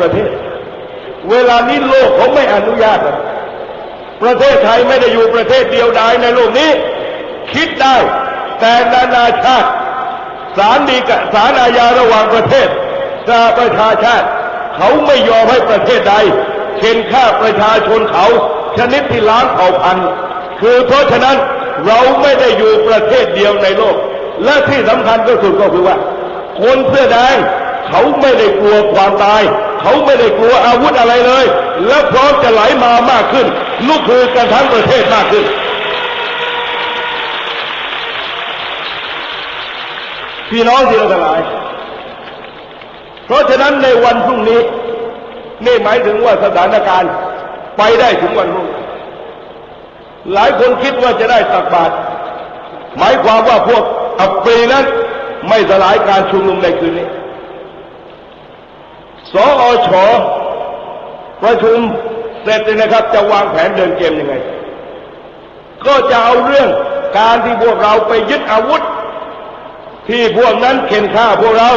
ประเทศ เวลานี้โลกเขาไม่อนุญาตประเทศไทยไม่ได้อยู่ประเทศเดียวดายในโลกนี้ คิดได้ แต่นานาชาติศาลดีกศาลอาญาระหว่างประเทศสหประชาชาติ เขาไม่ยอมให้ประเทศใดเข็นฆ่าประชาชนเขาชนิดที่ล้างเผ่าพันธุ์คือเพราะฉะนั้นเราไม่ได้อยู่ประเทศเดียวในโลก และที่สำคัญก็สุดก็คือว่า คนเสื้อแดงเขาไม่ได้กลัวความตาย เขาไม่ได้กลัวอาวุธอะไรเลย และพร้อมจะไหลมามากขึ้นลุกคือกันทั้งประเทศมากขึ้น พี่น้องที่เราทั้งหลาย เพราะฉะนั้นในวันพรุ่งนี้ นี่หมายถึงว่าสถานการณ์ไปได้ถึงวันพรุ่งหลายคนคิดว่าจะได้ตักบาตรหมายความว่าพวกอับปรีนั้นไม่สลายการชุมนุมในคืนนี้ สอชประชุมเสร็จเลยนะครับ จะวางแผนเดินเกมยังไง ก็จะเอาเรื่องการที่พวกเราไปยึดอาวุธ ที่พวกนั้นเข็นฆ่าพวกเรา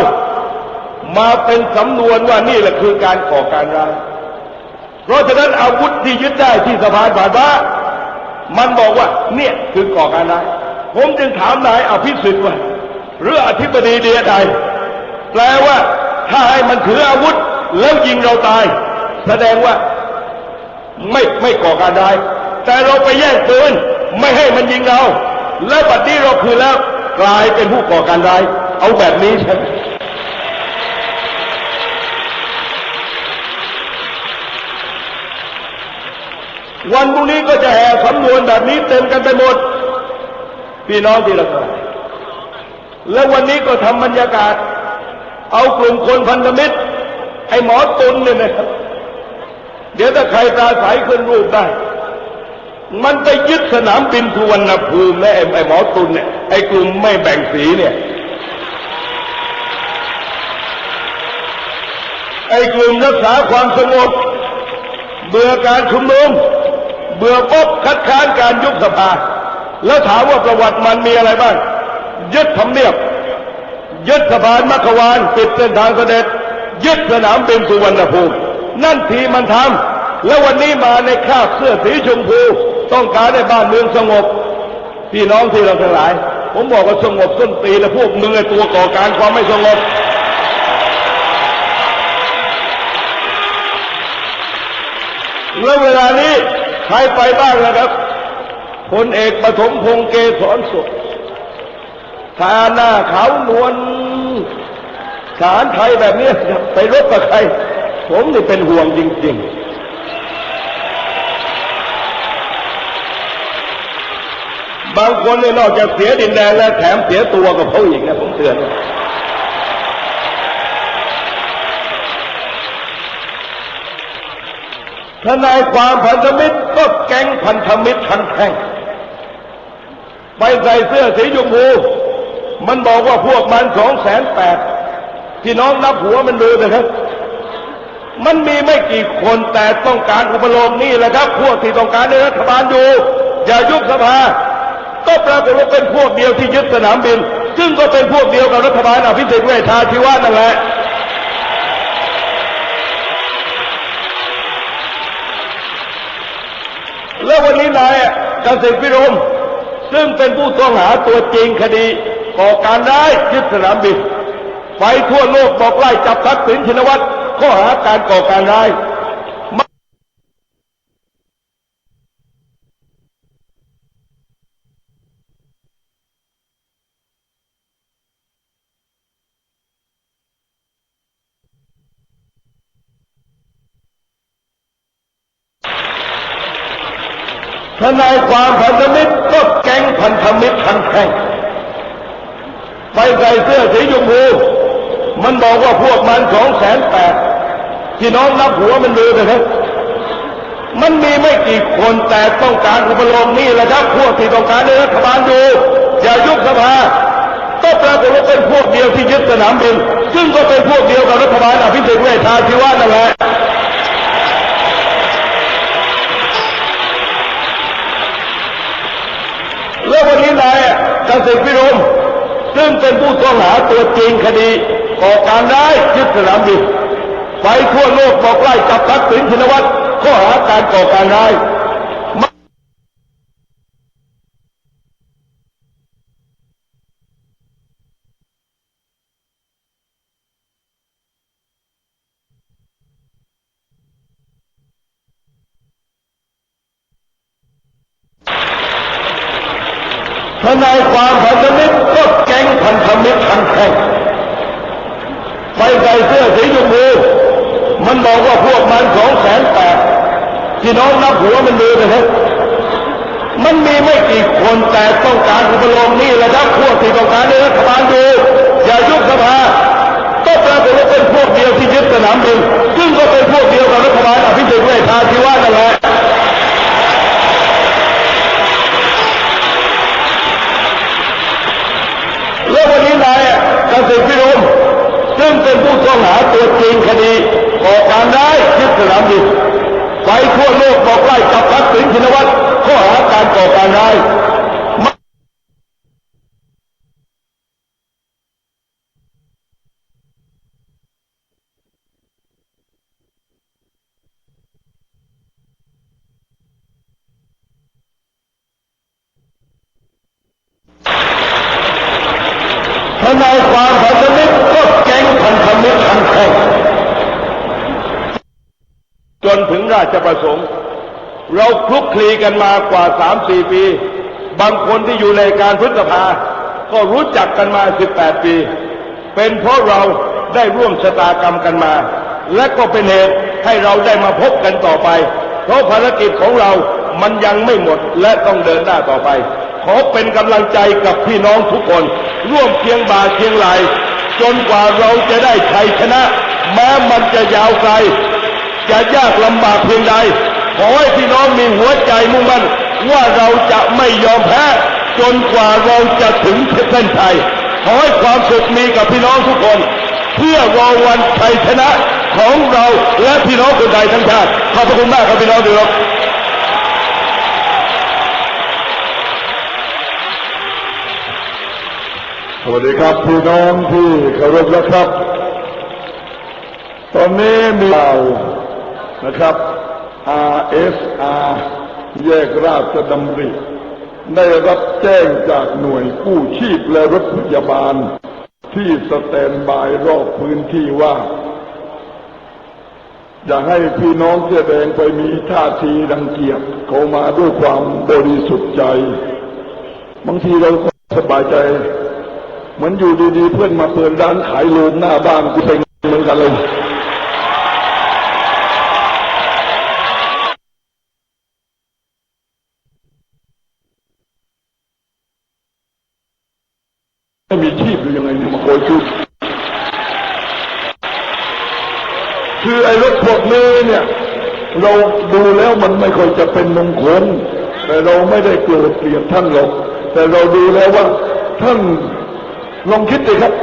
มาเป็นสำนวนว่านี่แหละคือการก่อการร้ายเพราะฉะนั้นอาวุธที่ยึดได้ที่สะพานผ่านฟ้ามันบอกว่า เนี่ยคือก่อการร้ายผมจึงถามนายอภิสิทธิ์ว่าหรืออธิบดีเดียใดแปลว่า ถ้าให้มันถืออาวุธ แล้วยิงเราตาย แสดงว่าไม่ไม่ก่อการร้าย แต่เราไปแย่งปืนไม่ให้มันยิงเรา แล้วบัดนี้เราคือแล้วกลายเป็นผู้ก่อการร้าย เอาแบบนี้ใช่ไหมวันพรุ่งนี้ก็จะแห่สำนวนแบบนี้เต็มกันไปหมด พี่น้องที่รักแล้ววันนี้ก็ทำบรรยากาศ เอากลุ่มคนพันธมิตรไอ้หมอตุนเนี่ยนะครับ เดี๋ยวถ้าใครปราศัยขึ้นรูปได้ มันไปยึดสนามบินทุวรรณภูมิและไอ้หมอตุนเนี่ยไอ้กลุ่มไม่แบ่งสีเนี่ยไอ้กลุ่มรักษาความสงบเบื่อการชุมนุมเบื่อปบคัดค้านการยุบสภา แล้วถามว่าประวัติมันมีอะไรบ้างยึดทำเนียบ ยึดสะพานมัควานปิดเส้นทางเสด็จ ยึดสนามบินสุวรรณภูมิ นั่นทีมันทำแล้ววันนี้มาในคราบเสื้อสีชมพู ต้องการให้บ้านเมืองสงบ พี่น้องที่เราทั้งหลาย ผมบอกว่าสงบส้นตีและพวกมึงไอตัวก่อการความไม่สงบแล้วเวลานี้ใครไปบ้างนะครับพลเอกปฐมพงษ์เกษรสุข ทาหน้าขาวนวลทหารไทยแบบนี้ไปรบกับใคร ผมนี่เป็นห่วงจริง ๆ บางคนเนี่ยนอกจากเสียดินแดนแล้วแถมเสียตัวกับเขาอีกนะผมเตือนทนายความพันธมิตรก็แก๊งพันธมิตรทันแท่งไปใส่เสื้อสีชมพู มันบอกว่าพวกมันสองแสนแปดพี่น้องนับหัวมันดูนะครับ มันมีไม่กี่คนแต่ต้องการอุปโลกนี่แหละครับ พวกที่ต้องการในรัฐบาลอยู่ อย่ายุบสภา ก็ปรากฏว่าเป็นพวกเดียวที่ยึดสนามบิน ซึ่งก็เป็นพวกเดียวกับรัฐบาลอภิสิทธิ์เวชชาชีวะนั่นแหละแล้ววันนี้นายเกษตรพิรมซึ่งเป็นผู้ต้องหาตัวจริงคดี ก่อการร้ายยึดสนามบินไปทั่วโลกบอกไล่จับทักษิณชินวัตรข้อหาการก่อการร้ายทนายความพันธมิตรก็แก๊งพันธมิตรทันแท่ง ไปใส่เสื้อสีชมพูมันบอกว่าพวกมันสองแสนแปดพี่น้องนับหัวมันดูนะมันมีไม่กี่คนแต่ต้องการอุปโลกนี่แหละครับพวกที่ต้องการในรัฐบาลอยู่อย่ายุบสภาก็ปรากฏว่าเป็นพวกเดียวที่ยึดสนามบิน ซึ่งก็เป็นพวกเดียวกับรัฐบาลอภิสิทธิ์เวชชาชีวะนั่นแหละแล้ววันนี้นายเกษตรพิรม ซึ่งเป็นผู้ต้องหาตัวจริงคดีก่อการร้ายยึดสนามบินไปไปทั่วโลกบอกไล่จับทักษิณชินวัตรข้อหาการก่อการร้ายทนายความพันธมิตรก็ แก๊งพันธมิตรพันแข่งไปใส่เสื้อสีชมพูมันบอกว่าพวกมันสองแสนแปดพี่น้องนับหัวมันดูนะฮะมันมีไม่กี่คนแต่ต้องการอุปโลมนี่แหละครับพวกที่ต้องการในรัฐบาลดูอย่ายุบสภาก็ปรากฏ ไปทั่วโลกบอกไล่จับทักษิณชินวัตรข้อหาการก่อการร้ายทนายความพันธมิตรก็แก๊งพันธมิตรทันแข่งจนถึง ราชประสงค์ เราคลุกคลีกันมากว่าสามสี่ปี บางคนที่อยู่ในการพฤษภา ก็รู้จักกันมาสิบแปดปี เป็นเพราะเราได้ร่วมชะตากรรมกันมา และก็เป็นเหตุให้เราได้มาพบกันต่อไป เพราะภารกิจของเรามันยังไม่หมดและต้องเดินหน้าต่อไป ขอเป็นกำลังใจกับพี่น้องทุกคน ร่วมเคียงบ่าเคียงไหลจนกว่าเราจะได้ชัยชนะ แม้มันจะยาวไกล จะยากลำบากเพียงใด ขอให้พี่น้องมีหัวใจมุ่งมั่นว่าเราจะไม่ยอมแพ้จนกว่าเราจะถึงเส้นชัยขอให้ความสุขมีกับพี่น้องทุกคน เพื่อรอวันชัยชนะของเราและพี่น้องคนไทยทั้งชาติขอบพระคุณมากครับพี่น้องทุกท่านสวัสดีครับพี่น้องที่เคารพนะครับ ตอนนี้มีข่า นะครับ RSR แยกราชดำริได้รับแจ้งจากหน่วยกู้ชีพและรถพยาบาล ที่สแตนบายรอบพื้นที่ว่า อย่าให้พี่น้องเสื้อแดงไปมีท่าทีรังเกียจเขามาด้วยความบริสุทธิ์ใจ บางทีเราก็สบายใจ เหมือนอยู่ดีๆ เพื่อนมาเปิดร้านขายโลงหน้าบ้านกูเป็นเหมือนกันเลย ไม่มีชีพหรือยังไงเนี่ยมาโกยชุดคือไอ้รถพวกนี้เนี่ย เราดูแล้วมันไม่ค่อยจะเป็นมงคล แต่เราไม่ได้โกรธเกลียดท่านหรอก แต่เราดูแล้วว่าท่านลองคิดดิครับ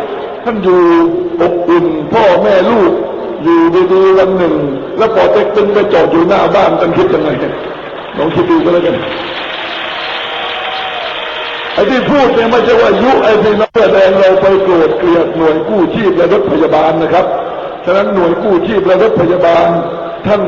ท่านอยู่อบอุ่นพ่อแม่ลูก อยู่ดีๆวันหนึ่ง แล้วปอเต็กตึงไปจอดอยู่หน้าบ้านท่านคิดยังไงลองคิดดูก็แล้วกัน ไอ้ที่พูดเนี่ยไม่ใช่ว่ายุไอ้พี่น้องแดงเราไปโกรธเกลียดหน่วยกู้ชีพและรถพยาบาลนะครับ ฉะนั้นหน่วยกู้ชีพและรถพยาบาลท่าน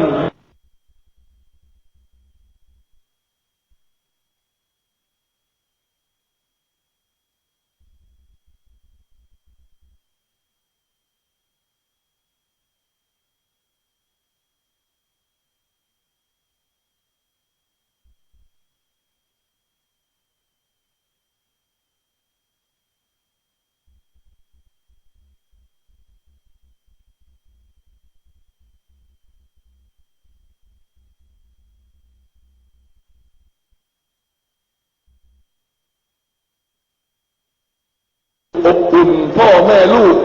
อบอุ่นพ่อแม่ลูก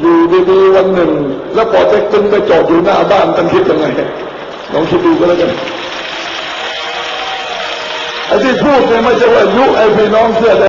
อยู่ดีๆวันหนึ่ง แล้วปอเต็กตึงไปจอดอยู่หน้าบ้านท่านคิดยังไงลองคิดดูก็แล้วกันไอ้ที่พูดเนี่ยไม่ใช่ว่ายุไอ้พี่น้องเสื้อ